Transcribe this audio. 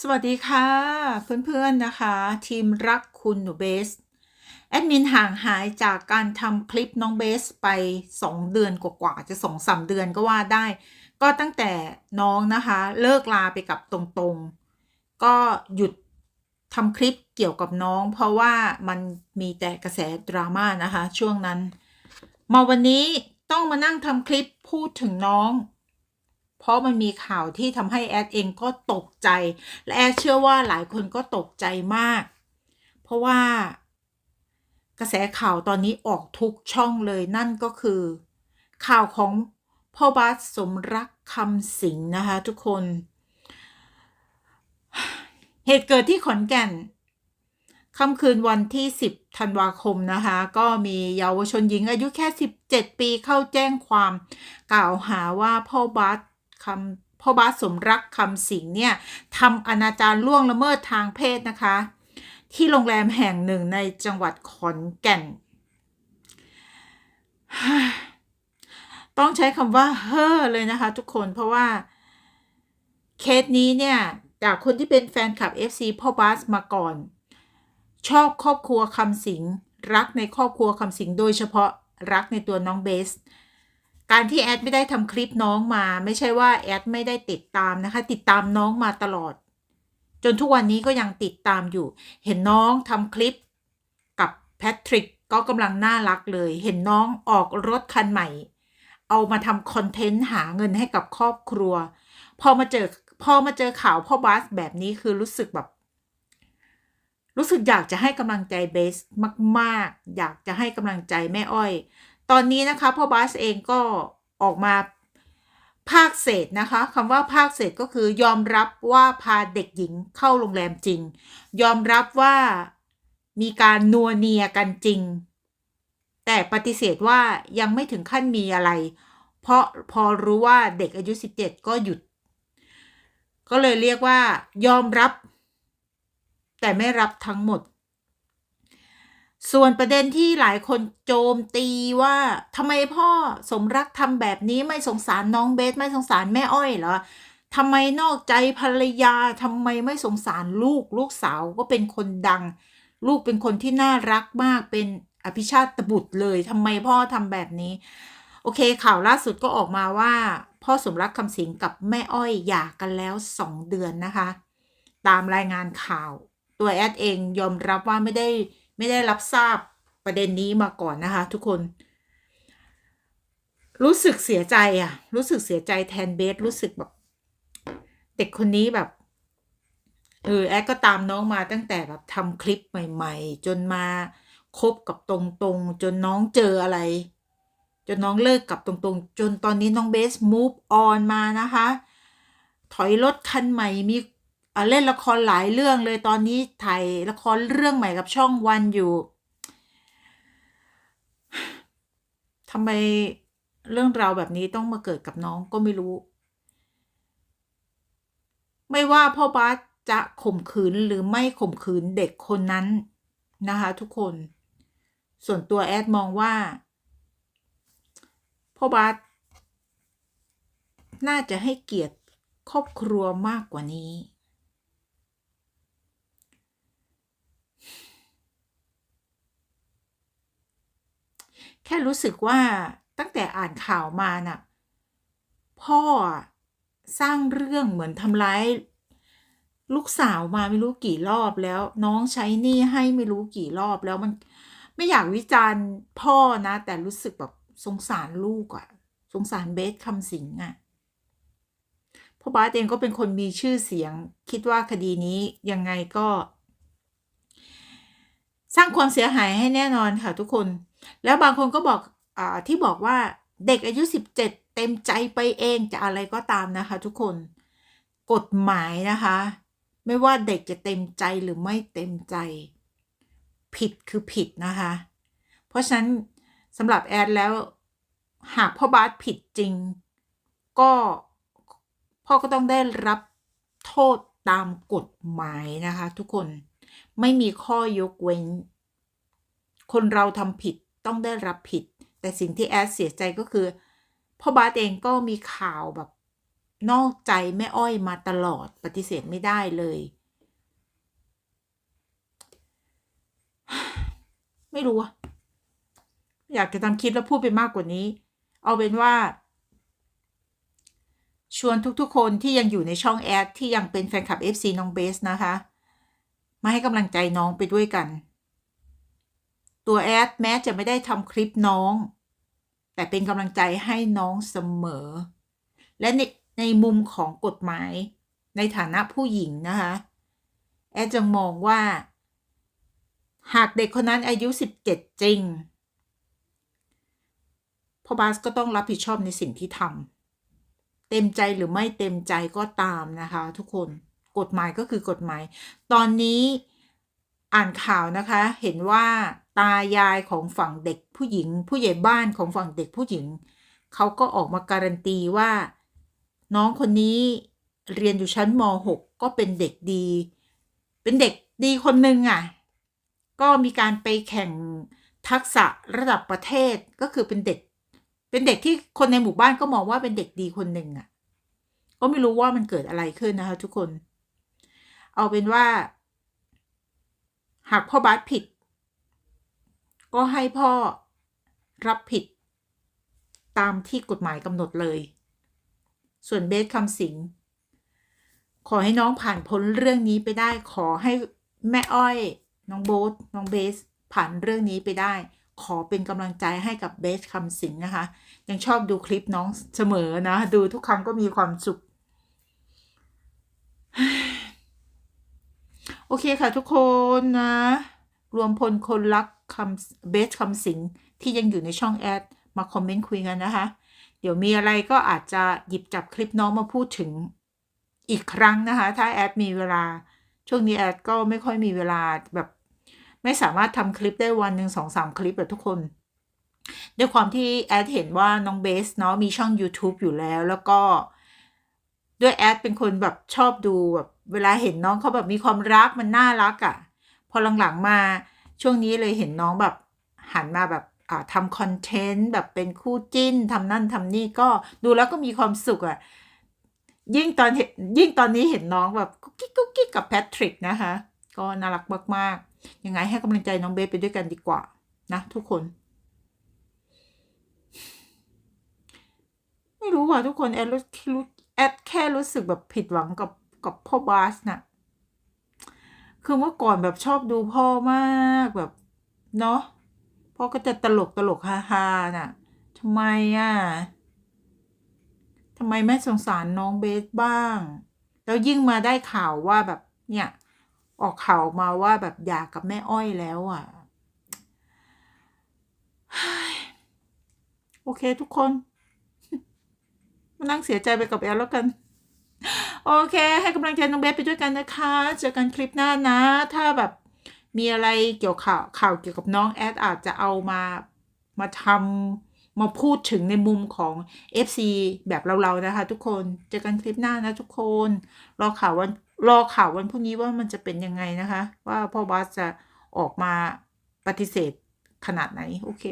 สวัสดีค่ะ เพื่อนๆนะคะ ทีมรักคุณหนูเบส แอดมินห่างหายจากการทำคลิปน้องเบสไป 2 เดือนกว่าๆจะสองสามเดือนก็ว่าได้ ก็ตั้งแต่น้องนะคะ เลิกลาไปกับตรงๆ ก็หยุดทำคลิปเกี่ยวกับน้อง เพราะว่ามันมีแต่กระแสดราม่านะคะ ช่วงนั้น มาวันนี้ต้องมานั่งทำคลิปพูดถึงน้อง เพราะมันมีข่าวที่ทำให้แอดเองก็ตกใจ และแอดเชื่อว่าหลายคนก็ตกใจมาก เพราะว่ากระแสข่าวตอนนี้ออกทุกช่องเลยนั่นก็คือ ข่าวของพ่อบาสสมรักคำสิงนะคะทุกคน เหตุเกิดที่ขอนแก่นค่ำคืนวันที่ 10 ธันวาคมนะคะ ก็มีเยาวชนหญิงอายุแค่ 17 ปีเข้าแจ้งความ กล่าวหาว่าพ่อบาส คำพ่อบาสสมรักคำสิงเนี่ยทำอนาจารล่วงละเมิดทางเพศนะคะ ที่โรงแรมแห่งหนึ่งในจังหวัดขอนแก่น ต้องใช้คำว่าเฮ้อเลยนะคะทุกคนเพราะว่าเคสนี้เนี่ย จากคนที่เป็นแฟนคลับ FC พ่อบาสมาก่อน ชอบครอบครัวคำสิงรักในครอบครัวคำสิงโดยเฉพาะรักในตัวน้องเบส การที่แอดไม่ได้ทำคลิปน้องมา ไม่ใช่ว่าแอดไม่ได้ติดตามนะคะ ติดตามน้องมาตลอด จนทุกวันนี้ก็ยังติดตามอยู่ เห็นน้องทำคลิปกับแพทริกก็กำลังน่ารักเลย เห็นน้องออกรถคันใหม่ เอามาทำคอนเทนต์หาเงินให้กับครอบครัว พอมาเจอพอมาเจอข่าวพ่อบาสแบบนี้คือรู้สึกแบบรู้สึกอยากจะให้กำลังใจเบสมาก ๆ อยากจะให้กำลังใจแม่อ้อย ตอนนี้นะคะพ่อบาสเองก็ออกมาภาคเศษนะคะคำว่าภาคเศษก็คือยอมรับว่าพาเด็กหญิงเข้าโรงแรมจริง ยอมรับว่ามีการนัวเนียกันจริง แต่ปฏิเสธว่ายังไม่ถึงขั้นมีอะไร เพราะพอรู้ว่าเด็กอายุ 17 ก็หยุด ก็เลยเรียกว่ายอมรับ แต่ไม่รับทั้งหมด ส่วนประเด็นที่หลายคนโจมตีว่าทำไมพ่อสมรักทำแบบนี้ไม่สงสารน้องเบสไม่สงสารแม่อ้อยเหรอทำไมนอกใจภรรยาทำไมไม่สงสารลูกลูกสาวก็เป็นคนดัง ลูกเป็นคนที่น่ารักมากเป็นอภิชาติบุตรเลยทำไมพ่อทำแบบนี้ โอเคข่าวล่าสุดก็ออกมาว่า พ่อสมรักคำสิงกับแม่อ้อยหย่ากันแล้วสองเดือนนะคะ ตามรายงานข่าว ตัวแอดเองยอมรับว่าไม่ได้ ไม่ได้รับทราบประเด็นนี้มาก่อนนะคะ ทุกคน รู้สึกเสียใจอะรู้สึกเสียใจแทนเบสรู้สึกแบบ เด็กคนนี้แบบเออแอดก็ตามน้องมาตั้งแต่แบบทำคลิปใหม่ ๆ จนมาคบกับตรงๆ จนน้องเจออะไร จนน้องเลิกกับตรงๆ จนตอนนี้น้องเบส move on มานะคะ ถอยรถคันใหม่มี เล่นละครหลายเรื่องเลยตอนนี้ถ่ายละครเรื่องใหม่กับช่องวันอยู่ทำไมเรื่องราวแบบนี้ต้องมาเกิดกับน้องก็ไม่รู้ ไม่ว่าพ่อบาสจะข่มขืนหรือไม่ข่มขืนเด็กคนนั้นนะคะทุกคน ส่วนตัวแอดมองว่า พ่อบาสน่าจะให้เกียรติครอบครัวมากกว่านี้ แค่รู้สึกว่าตั้งแต่อ่านข่าวมาน่ะ พ่อสร้างเรื่องเหมือนทำร้าย ลูกสาวมาไม่รู้กี่รอบแล้ว น้องใช้หนี้ให้ไม่รู้กี่รอบแล้วมัน ไม่อยากวิจารณ์พ่อนะ แต่รู้สึกแบบสงสารลูกอะสงสารเบสคำสิงอะพ่อบาสเองก็เป็นคนมีชื่อเสียง คิดว่าคดีนี้ยังไงก็ สร้างความเสียหายให้แน่นอนค่ะทุกคน แล้วบางคนก็บอกอที่บอกว่าเด็กอายุ 17 เต็มใจไปเองจะอะไรก็ตามนะคะ ทุกคนกฎหมายนะคะ ไม่ว่าเด็กจะเต็มใจหรือไม่เต็มใจ ผิดคือผิดนะคะ เพราะฉะนั้นสำหรับแอดแล้ว หากพ่อบาสผิดจริง ก็พ่อก็ต้องได้รับโทษตามกฎหมายนะคะ ทุกคน ไม่มีข้อยกเว้น คนเราทำผิดต้องได้รับผิด แต่สิ่งที่แอดเสียใจก็คือพ่อบาสเองก็มีข่าวแบบ นอกใจแม่อ้อยมาตลอดปฏิเสธไม่ได้เลย ไม่รู้อะอยากจะทำคลิปแล้วพูดไปมากกว่านี้ เอาเป็นว่า ชวนทุกๆคนที่ยังอยู่ในช่องแอดที่ยังเป็นแฟนคลับ FC น้องเบสนะคะ มาให้กำลังใจน้องไปด้วยกัน ตัวแอดแม้จะไม่ได้ทำคลิปน้อง แต่เป็นกำลังใจให้น้องเสมอ และในในมุมของกฎหมาย ในฐานะผู้หญิงนะคะ แอดจึงมองว่า หากเด็กคนนั้นอายุ 17 จริงพ่อบาสก็ต้องรับผิดชอบในสิ่งที่ทำเต็มใจหรือไม่เต็มใจก็ตามนะคะทุกคน กฎหมายก็คือกฎหมาย ตอนนี้อ่านข่าวนะคะ เห็นว่าตายายของฝั่งเด็กผู้หญิง ผู้ใหญ่บ้านของฝั่งเด็กผู้หญิง เขาก็ออกมาการันตีว่า น้องคนนี้เรียนอยู่ชั้นม .6 ก็เป็นเด็กดี เป็นเด็กดีคนหนึ่งอะ ก็มีการไปแข่งทักษะระดับประเทศก็คือเป็นเด็ก เป็นเด็กที่คนในหมู่บ้านก็มองว่าเป็นเด็กดีคนหนึ่งอะ ก็ไม่รู้ว่ามันเกิดอะไรขึ้นนะคะทุกคน เอาเป็นว่า หากพ่อบาสผิด ก็ให้พ่อรับผิด ตามที่กฎหมายกำหนดเลย ส่วนเบสคำสิง ขอให้น้องผ่านพ้นเรื่องนี้ไปได้ ขอให้แม่อ้อย น้องโบ๊ทน้องเบส ผ่านเรื่องนี้ไปได้ ขอเป็นกำลังใจให้กับเบสคำสิงนะคะ ยังชอบดูคลิปน้องเสมอนะ ดูทุกครั้งก็มีความสุข โอเคค่ะทุกคนนะ รวมพลคนรักคำเบสคำสิงที่ยังอยู่ในช่องแอด มาคอมเมนต์คุยกันนะคะ เดี๋ยวมีอะไรก็อาจจะหยิบจับคลิปน้องมาพูดถึงอีกครั้งนะคะ ถ้าแอดมีเวลา ช่วงนี้แอดก็ไม่ค่อยมีเวลาแบบ ไม่สามารถทำคลิปได้วันหนึ่งสองสามคลิปแบบทุกคน ด้วยความที่แอดเห็นว่าน้องเบสเนาะมีช่อง YouTube อยู่แล้ว แล้วก็ ด้วยแอดเป็นคนแบบชอบดูแบบเวลาเห็นน้องเขาแบบมีความรักมันน่ารักอะ่ะ พอหลังๆมาช่วงนี้เลยเห็นน้องแบบหันมาแบบทำคอนเทนต์แบบเป็นคู่จิ้นทำนั่นทำนี่ก็ดูแล้วก็มีความสุขอะ่ะยิ่งตอนเห็นยิ่งตอนนี้เห็นน้องแบบกุ๊กกิ๊กกุ๊กกิ๊กกับแพทริกนะคะ ก็น่ารักมากๆยังไงให้กำลังใจน้องเบสไปด้วยกันดีกว่านะทุกคน ไม่รู้ว่ะทุกคนแอดรู้ ดแค่รู้สึกแบบผิดหวังกับกับพ่อบาสน่ะ คือเมื่อก่อนแบบชอบดูพ่อมากแบบ เนาะพ่อก็จะตลกตลกฮาฮาน่ะทำไมอะทำไมไม่สงสารน้องเบสบ้าง แล้วยิ่งมาได้ข่าวว่าแบบเนี่ย ออกข่าวมาว่าแบบอยากกับแม่อ้อยแล้วอะ โอเคทุกคน มานั่งเสียใจไปกับแอลแล้วกัน โอเค ให้กำลังใจน้องเบสไปด้วยกันนะคะ เจอกันคลิปหน้านะ ถ้าแบบมีอะไรเกี่ยวข่าวข่าวเกี่ยวกับน้องแอดอาจจะเอามามาทำมาพูดถึงในมุมของ FC แบบเราๆนะคะ ทุกคนเจอกันคลิปหน้านะทุกคน รอข่าววันรอข่าววันพรุ่งนี้ว่ามันจะเป็นยังไงนะคะ ว่าพ่อบาสจะออกมาปฏิเสธขนาดไหน โอเค